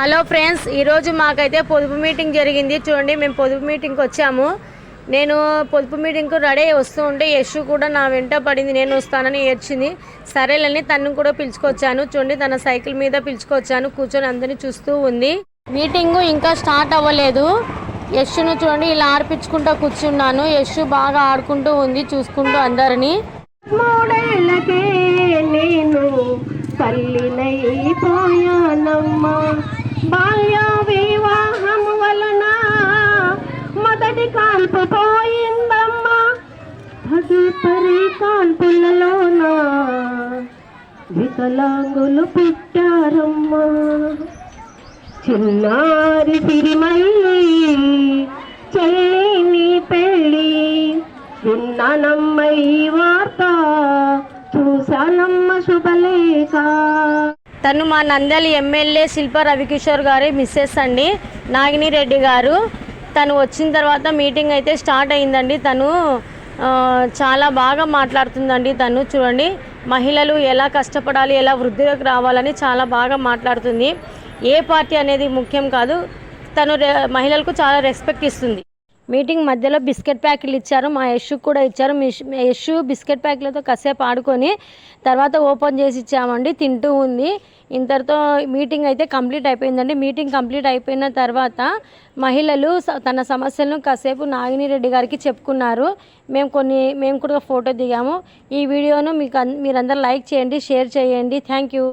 Hello friends ఈరోజు మాకైతే పొదుపు మీటింగ్ జరిగింది. చూడండి మేము పొదుపు మీటింగ్కి వచ్చాము. నేను పొదుపు మీటింగ్కు రెడీ అయ్యి వస్తూ ఉంటే యశు కూడా నా వెంట పడింది. నేను వస్తానని ఏడ్చింది. సరేలని తను కూడా పిలుచుకొచ్చాను. చూడండి తన సైకిల్ మీద పిలుచుకొచ్చాను. కూర్చొని అందరినీ చూస్తూ ఉంది. మీటింగ్ ఇంకా స్టార్ట్ అవ్వలేదు. యష్ను చూడండి ఇలా ఆడిపించుకుంటూ కూర్చున్నాను. యశు బాగా ఆడుకుంటూ ఉంది చూసుకుంటూ అందరినీ. మూడేళ్ళకే నేను తల్లినైపోయానమ్మా బాల్య వివాహం వలన మొదటి కాల్పు పోయిందమ్మా. తదుపరి కాల్పులలోన వికలాంగులు పుట్టారమ్మా. చిన్నారి సిరిమల్లి చెల్లిని పెళ్ళి విన్నానమ్మ ఈ వార్త చూశానమ్మ శుభలేఖ. తను మా నంద్యాల ఎమ్మెల్యే శిల్ప రవికిషోర్ గారి మిస్సెస్ అండి నాగిని రెడ్డి గారు. తను వచ్చిన తర్వాత మీటింగ్ అయితే స్టార్ట్ అయిందండి. తను చాలా బాగా మాట్లాడుతుందండి తను చూడండి. మహిళలు ఎలా కష్టపడాలి ఎలా వృద్ధిలోకి రావాలని చాలా బాగా మాట్లాడుతుంది. ఏ పార్టీ అనేది ముఖ్యం కాదు తను రె- మహిళలకు చాలా రెస్పెక్ట్ ఇస్తుంది. మీటింగ్ మధ్యలో బిస్కెట్ ప్యాకెట్లు ఇచ్చారు. మా యశ్ కూడా ఇచ్చారు. మీ యశ్ బిస్కెట్ ప్యాకెట్లతో కాసేపు ఆడుకొని తర్వాత ఓపెన్ చేసి ఇచ్చామండి. తింటూ ఉంది. ఇంతటితో మీటింగ్ అయితే కంప్లీట్ అయిపోయిందండి. మీటింగ్ కంప్లీట్ అయిపోయిన తర్వాత మహిళలు తన సమస్యలను కాసేపు నాగిని రెడ్డి గారికి చెప్పుకున్నారు. మేము కొన్ని మేము కూడా ఫోటో దిగాము. ఈ వీడియోను మీకు మీరందరూ లైక్ చేయండి షేర్ చేయండి. Thank you.